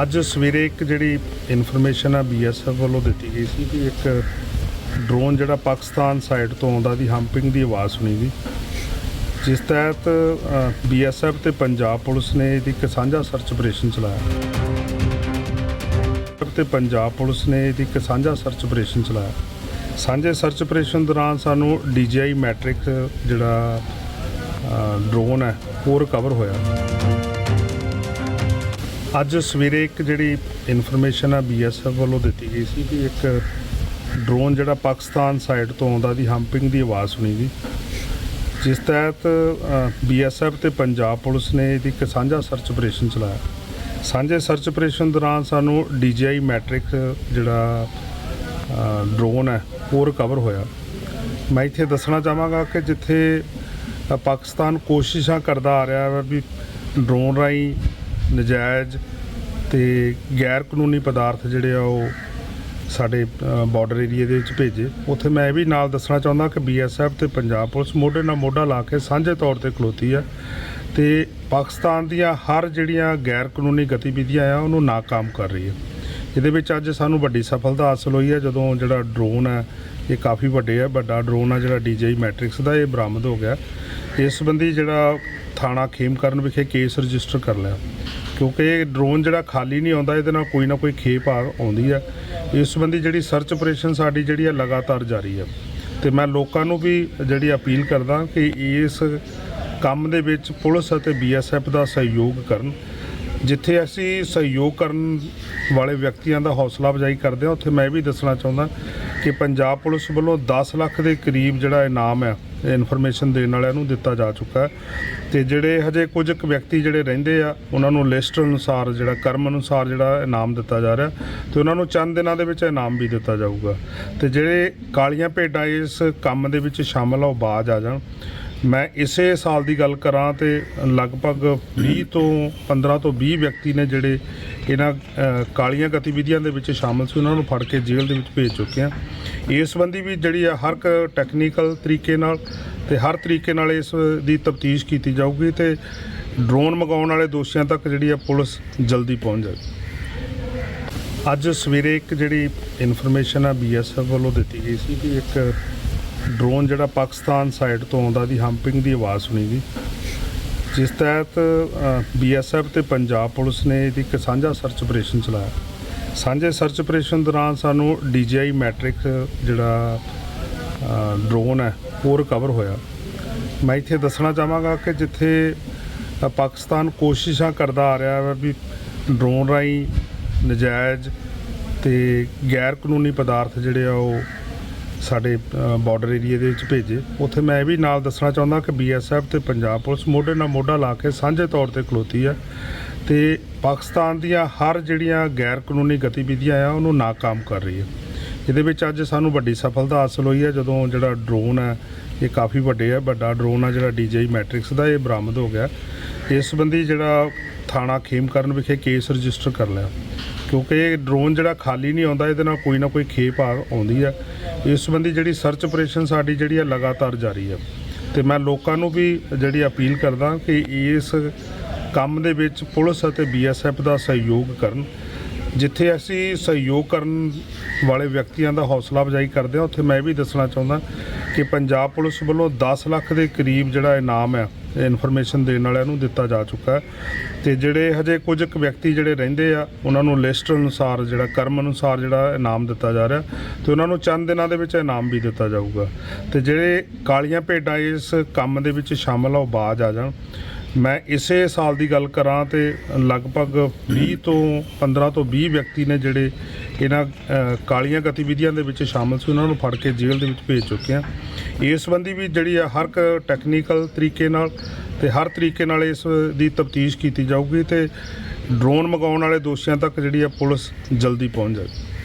ਅੱਜ ਸਵੇਰੇ ਇੱਕ ਜਿਹੜੀ ਇਨਫੋਰਮੇਸ਼ਨ ਆ ਬੀਐਸਐਫ ਵੱਲੋਂ ਦਿੱਤੀ ਗਈ ਸੀ ਕਿ ਇੱਕ ਡਰੋਨ ਜਿਹੜਾ ਪਾਕਿਸਤਾਨ ਸਾਈਡ ਤੋਂ ਆਉਂਦਾ ਦੀ ਹੰਪਿੰਗ ਦੀ ਆਵਾਜ਼ ਸੁਣੀ ਗਈ ਜਿਸ ਤਹਿਤ ਬੀਐਸਐਫ ਤੇ ਪੰਜਾਬ ਪੁਲਿਸ ਨੇ ਇਹਦੀ ਇੱਕ ਸਾਂਝਾ ਸਰਚ ਆਪਰੇਸ਼ਨ ਚਲਾਇਆ। ਤੇ ਪੰਜਾਬ ਪੁਲਿਸ ਨੇ ਇਹਦੀ ਇੱਕ ਸਾਂਝਾ ਸਰਚ ਆਪਰੇਸ਼ਨ ਚਲਾਇਆ। ਸਾਂਝੇ ਸਰਚ ਆਪਰੇਸ਼ਨ ਦੌਰਾਨ ਸਾਨੂੰ ਡੀਜੀਆਈ ਮੈਟ੍ਰਿਕ ਜਿਹੜਾ ਡਰੋਨ ਹੈ, ਉਹ ਰਿਕਵਰ ਹੋਇਆ। ਅੱਜ ਸਵੇਰੇ ਇੱਕ ਜਿਹੜੀ ਇਨਫੋਰਮੇਸ਼ਨ ਆ ਬੀਐਸਐਫ ਵੱਲੋਂ ਦਿੱਤੀ ਗਈ ਸੀ ਕਿ ਇੱਕ ਡਰੋਨ ਜਿਹੜਾ ਪਾਕਿਸਤਾਨ ਸਾਈਡ ਤੋਂ ਆਉਂਦਾ ਦੀ ਹੰਪਿੰਗ ਦੀ ਆਵਾਜ਼ ਸੁਣੀ ਗਈ ਜਿਸ ਤਹਿਤ ਬੀਐਸਐਫ ਤੇ ਪੰਜਾਬ ਪੁਲਿਸ ਨੇ ਇਹਦੀ ਇੱਕ ਸਾਂਝਾ ਸਰਚ ਆਪਰੇਸ਼ਨ ਚਲਾਇਆ। ਸਾਂਝੇ ਸਰਚ ਆਪਰੇਸ਼ਨ ਦੌਰਾਨ ਸਾਨੂੰ ਡੀਜੀਆਈ ਮੈਟ੍ਰਿਕ ਜਿਹੜਾ ਡਰੋਨ ਹੈ, ਉਹ ਰਿਕਵਰ ਹੋਇਆ। ਮੈਂ ਇੱਥੇ ਦੱਸਣਾ ਚਾਹਾਂਗਾ ਕਿ ਜਿੱਥੇ ਪਾਕਿਸਤਾਨ ਕੋਸ਼ਿਸ਼ਾਂ ਕਰਦਾ ਆ ਰਿਹਾ ਹੈ ਵੀ ਡਰੋਨ ਰਾਹੀਂ ਨਜਾਇਜ਼ ਤੇ ਗੈਰ ਕਾਨੂੰਨੀ ਪਦਾਰਥ ਜਿਹੜੇ ਆ ਉਹ ਸਾਡੇ ਬਾਰਡਰ ਏਰੀਆ ਦੇ ਵਿੱਚ ਭੇਜੇ। ਉੱਥੇ ਮੈਂ ਇਹ ਵੀ ਨਾਲ ਦੱਸਣਾ ਚਾਹੁੰਦਾ ਕਿ ਬੀਐਸਐਫ ਤੇ ਪੰਜਾਬ ਪੁਲਿਸ ਮੋਢੇ ਨਾਲ ਮੋਢਾ ਲਾ ਕੇ ਸਾਂਝੇ ਤੌਰ ਤੇ ਖਲੋਤੀ ਆ ਤੇ ਪਾਕਿਸਤਾਨ ਦੀਆਂ ਹਰ ਜਿਹੜੀਆਂ ਗੈਰ ਕਾਨੂੰਨੀ ਗਤੀਵਿਧੀਆਂ ਆ, ਉਹਨੂੰ ਨਾਕਾਮ ਕਰ ਰਹੀ ਹੈ ਇਹਦੇ ਵਿੱਚ ਅੱਜ ਸਾਨੂੰ ਵੱਡੀ ਸਫਲਤਾ ਹਾਸਲ ਹੋਈ ਹੈ ਜਦੋਂ ਜਿਹੜਾ ਡਰੋਨ ਹੈ ਇਹ ਕਾਫੀ ਵੱਡੇ ਆ, ਵੱਡਾ ਡਰੋਨ ਆ ਜਿਹੜਾ ਡੀਜੀਆਈ ਮੈਟ੍ਰਿਕਸ ਦਾ, ਇਹ ਬਰਾਮਦ ਹੋ ਗਿਆ। ਇਸ ਸੰਬੰਧੀ ਜਿਹੜਾ ਥਾਣਾ ਖੇਮਕਰਨ ਵਿਖੇ ਕੇਸ ਰਜਿਸਟਰ ਕਰ ਲਿਆ। ਕਿਉਂਕਿ ਇਹ ਡਰੋਨ ਜਿਹੜਾ ਖਾਲੀ ਨਹੀਂ ਆਉਂਦਾ, ਇਹਦੇ ਨਾਲ ਕੋਈ ਨਾ ਕੋਈ ਖੇਪ ਆ ਆਉਂਦੀ ਹੈ ਇਸ ਸੰਬੰਧੀ ਜਿਹੜੀ ਸਰਚ ਆਪਰੇਸ਼ਨ ਸਾਡੀ ਜਿਹੜੀ ਆ ਲਗਾਤਾਰ ਜਾਰੀ ਹੈ ਤੇ ਮੈਂ ਲੋਕਾਂ ਨੂੰ ਵੀ ਜਿਹੜੀ ਅਪੀਲ ਕਰਦਾ ਕਿ ਇਸ ਕੰਮ ਦੇ ਵਿੱਚ ਪੁਲਿਸ ਅਤੇ ਬੀਐਸਐਫ ਦਾ ਸਹਿਯੋਗ ਕਰਨ। ਜਿੱਥੇ ਅਸੀਂ ਸਹਿਯੋਗ ਕਰਨ ਵਾਲੇ ਵਿਅਕਤੀਆਂ ਦਾ ਹੌਸਲਾ ਅਫਜ਼ਾਈ ਕਰਦੇ ਹਾਂ, ਉੱਥੇ ਮੈਂ ਵੀ ਦੱਸਣਾ ਚਾਹੁੰਦਾ ਕਿ ਪੰਜਾਬ ਪੁਲਿਸ ਵੱਲੋਂ 10 ਲੱਖ ਦੇ ਕਰੀਬ ਜਿਹੜਾ ਇਨਾਮ ਹੈ ਇਨਫੋਰਮੇਸ਼ਨ ਦੇਣ ਵਾਲਿਆਂ ਨੂੰ ਦਿੱਤਾ ਜਾ ਚੁੱਕਾ ਹੈ। ਤੇ ਜਿਹੜੇ ਹਜੇ ਕੁਝ ਕੁ ਵਿਅਕਤੀ ਜਿਹੜੇ ਰਹਿੰਦੇ ਆ, ਉਹਨਾਂ ਨੂੰ ਲਿਸਟ ਅਨੁਸਾਰ ਜਿਹੜਾ, ਕਰਮ ਅਨੁਸਾਰ ਜਿਹੜਾ ਇਨਾਮ ਦਿੱਤਾ ਜਾ ਰਿਹਾ ਤੇ ਉਹਨਾਂ ਨੂੰ ਚੰਦ ਦਿਨਾਂ ਦੇ ਵਿੱਚ ਇਨਾਮ ਵੀ ਦਿੱਤਾ ਜਾਊਗਾ। ਤੇ ਜਿਹੜੇ ਕਾਲੀਆਂ ਭੇਡਾਂ ਇਸ ਕੰਮ ਦੇ ਵਿੱਚ ਸ਼ਾਮਲ ਆ, ਉਹ ਬਾਜ ਆ ਜਾਣ। ਮੈਂ ਇਸੇ ਸਾਲ ਦੀ ਗੱਲ ਕਰਾਂ ਤੇ ਲਗਭਗ 20 ਤੋਂ 15 ਤੋਂ 20 ਵਿਅਕਤੀ ਨੇ ਜਿਹੜੇ ਇਹਨਾਂ ਕਾਲੀਆਂ ਗਤੀਵਿਧੀਆਂ ਦੇ ਵਿੱਚ ਸ਼ਾਮਲ ਸੀ, ਉਹਨਾਂ ਨੂੰ ਫੜ ਕੇ ਜੇਲ੍ਹ ਦੇ ਵਿੱਚ ਭੇਜ ਚੁੱਕੇ ਆ ਇਸ ਸੰਬੰਧੀ ਵੀ ਜਿਹੜੀ ਆ ਹਰ ਇੱਕ ਟੈਕਨੀਕਲ ਤਰੀਕੇ ਨਾਲ ਤੇ ਹਰ ਤਰੀਕੇ ਨਾਲ ਇਸ ਦੀ ਤਫਤੀਸ਼ ਕੀਤੀ ਜਾਊਗੀ ਤੇ ਡਰੋਨ ਮੰਗਾਉਣ ਵਾਲੇ ਦੋਸ਼ੀਆਂ ਤੱਕ ਜਿਹੜੀ ਆ ਪੁਲਿਸ ਜਲਦੀ ਪਹੁੰਚ ਜਾਵੇ ਅੱਜ ਸਵੇਰੇ ਇੱਕ ਜਿਹੜੀ ਇਨਫੋਰਮੇਸ਼ਨ ਆ ਬੀਐਸਐਫ ਵੱਲੋਂ ਦਿੱਤੀ ਗਈ ਸੀ ਕਿ ਇੱਕ ਡਰੋਨ ਜਿਹੜਾ ਪਾਕਿਸਤਾਨ ਸਾਈਡ ਤੋਂ ਆਉਂਦਾ ਦੀ ਹੰਪਿੰਗ ਦੀ ਆਵਾਜ਼ ਸੁਣੀ ਗਈ। ਜਿਸ ਤਹਿਤ ਬੀਐਸਐਫ ਤੇ ਪੰਜਾਬ ਪੁਲਿਸ ਨੇ ਇਹਦੀ ਇੱਕ ਸਾਂਝਾ ਸਰਚ ਆਪਰੇਸ਼ਨ ਚਲਾਇਆ। ਸਾਂਝੇ ਸਰਚ ਆਪਰੇਸ਼ਨ ਦੌਰਾਨ ਸਾਨੂੰ ਡੀਜੀਆਈ ਮੈਟ੍ਰਿਕ ਜਿਹੜਾ ਡਰੋਨ ਹੈ, ਉਹ ਰਿਕਵਰ ਹੋਇਆ। ਮੈਂ ਇੱਥੇ ਦੱਸਣਾ ਚਾਹਾਂਗਾ ਕਿ ਜਿੱਥੇ ਪਾਕਿਸਤਾਨ ਕੋਸ਼ਿਸ਼ਾਂ ਕਰਦਾ ਆ ਰਿਹਾ ਹੈ ਵੀ ਡਰੋਨ ਰਾਹੀਂ ਨਜਾਇਜ਼ ਤੇ ਗੈਰ ਕਾਨੂੰਨੀ ਪਦਾਰਥ ਜਿਹੜੇ ਆ ਉਹ ਸਾਡੇ ਬਾਰਡਰ ਏਰੀਆ ਦੇ ਵਿੱਚ ਭੇਜੇ। ਉੱਥੇ ਮੈਂ ਇਹ ਵੀ ਨਾਲ ਦੱਸਣਾ ਚਾਹੁੰਦਾ ਕਿ ਬੀਐਸਐਫ ਤੇ ਪੰਜਾਬ ਪੁਲਿਸ ਮੋਢੇ ਨਾਲ ਮੋਢਾ ਲਾ ਕੇ ਸਾਂਝੇ ਤੌਰ ਤੇ ਖਲੋਤੀ ਆ ਤੇ ਪਾਕਿਸਤਾਨ ਦੀਆਂ ਹਰ ਜਿਹੜੀਆਂ ਗੈਰ ਕਾਨੂੰਨੀ ਗਤੀਵਿਧੀਆਂ ਆ, ਉਹਨੂੰ ਨਾਕਾਮ ਕਰ ਰਹੀ ਹੈ। ਇਹਦੇ ਵਿੱਚ ਅੱਜ ਸਾਨੂੰ ਵੱਡੀ ਸਫਲਤਾ ਹਾਸਲ ਹੋਈ ਹੈ, ਜਦੋਂ ਜਿਹੜਾ ਡਰੋਨ ਹੈ, ਇਹ ਕਾਫੀ ਵੱਡੇ ਆ, ਵੱਡਾ ਡਰੋਨ ਆ ਜਿਹੜਾ ਡੀਜੀਆਈ ਮੈਟ੍ਰਿਕਸ ਦਾ, ਇਹ ਬਰਾਮਦ ਹੋ ਗਿਆ। ਇਸ ਸੰਬੰਧੀ ਜਿਹੜਾ ਥਾਣਾ ਖੇਮਕਰਨ ਵਿਖੇ ਕੇਸ ਰਜਿਸਟਰ ਕਰ ਲਿਆ। ਕਿਉਂਕਿ ਇਹ ਡਰੋਨ ਜਿਹੜਾ ਖਾਲੀ ਨਹੀਂ ਆਉਂਦਾ, ਇਹਦੇ ਨਾਲ ਕੋਈ ਨਾ ਕੋਈ ਖੇਪ ਆ ਆਉਂਦੀ ਆ। ਇਸ ਸੰਬੰਧੀ ਜਿਹੜੀ ਸਰਚ ਆਪਰੇਸ਼ਨ ਸਾਡੀ ਜਿਹੜੀ ਆ ਲਗਾਤਾਰ ਜਾਰੀ ਆ। ਤੇ ਮੈਂ ਲੋਕਾਂ ਨੂੰ ਵੀ ਜਿਹੜੀ ਅਪੀਲ ਕਰਦਾ ਕਿ ਇਸ ਕੰਮ ਦੇ ਵਿੱਚ ਪੁਲਿਸ ਅਤੇ ਬੀਐਸਐਫ ਦਾ ਸਹਿਯੋਗ ਕਰਨ। ਜਿੱਥੇ ਅਸੀਂ ਸਹਿਯੋਗ ਕਰਨ ਵਾਲੇ ਵਿਅਕਤੀਆਂ ਦਾ ਹੌਸਲਾ ਅਫਜ਼ਾਈ ਕਰਦੇ ਹਾਂ, ਉੱਥੇ ਮੈਂ ਇਹ ਵੀ ਦੱਸਣਾ ਚਾਹੁੰਦਾ ਕਿ ਪੰਜਾਬ ਪੁਲਿਸ ਵੱਲੋਂ 10 ਲੱਖ ਦੇ ਕਰੀਬ ਜਿਹੜਾ ਇਨਾਮ ਹੈ ਇਨਫੋਰਮੇਸ਼ਨ ਦੇਣ ਵਾਲਿਆਂ ਨੂੰ ਦਿੱਤਾ ਜਾ ਚੁੱਕਾ ਹੈ। ਤੇ ਜਿਹੜੇ ਹਜੇ ਕੁਝ ਕੁ ਵਿਅਕਤੀ ਜਿਹੜੇ ਰਹਿੰਦੇ ਆ, ਉਹਨਾਂ ਨੂੰ ਲਿਸਟ ਅਨੁਸਾਰ ਜਿਹੜਾ, ਕਰਮ ਅਨੁਸਾਰ ਜਿਹੜਾ ਇਨਾਮ ਦਿੱਤਾ ਜਾ ਰਿਹਾ ਤੇ ਉਹਨਾਂ ਨੂੰ ਚੰਦ ਦਿਨਾਂ ਦੇ ਵਿੱਚ ਇਨਾਮ ਵੀ ਦਿੱਤਾ ਜਾਊਗਾ। ਤੇ ਜਿਹੜੇ ਕਾਲੀਆਂ ਭੇਡਾਂ ਇਸ ਕੰਮ ਦੇ ਵਿੱਚ ਸ਼ਾਮਲ ਆ, ਉਹ ਬਾਜ ਆ ਜਾਣ। ਮੈਂ ਇਸੇ ਸਾਲ ਦੀ ਗੱਲ ਕਰਾਂ ਤੇ ਲਗਭਗ 20 ਤੋਂ 15 ਤੋਂ 20 ਵਿਅਕਤੀ ਨੇ ਜਿਹੜੇ ਇਹਨਾਂ ਕਾਲੀਆਂ ਗਤੀਵਿਧੀਆਂ ਦੇ ਵਿੱਚ ਸ਼ਾਮਲ ਸੀ, ਉਹਨਾਂ ਨੂੰ ਫੜ ਕੇ ਜੇਲ੍ਹ ਦੇ ਵਿੱਚ ਭੇਜ ਚੁੱਕੇ ਆ। ਇਸ ਸੰਬੰਧੀ ਵੀ ਜਿਹੜੀ ਆ ਹਰ ਇੱਕ ਟੈਕਨੀਕਲ ਤਰੀਕੇ ਨਾਲ ਤੇ ਹਰ ਤਰੀਕੇ ਨਾਲ ਇਸ ਦੀ ਤਫਤੀਸ਼ ਕੀਤੀ ਜਾਊਗੀ ਤੇ ਡਰੋਨ ਮੰਗਾਉਣ ਵਾਲੇ ਦੋਸ਼ੀਆਂ ਤੱਕ ਜਿਹੜੀ ਆ ਪੁਲਿਸ ਜਲਦੀ ਪਹੁੰਚ ਜਾਏਗੀ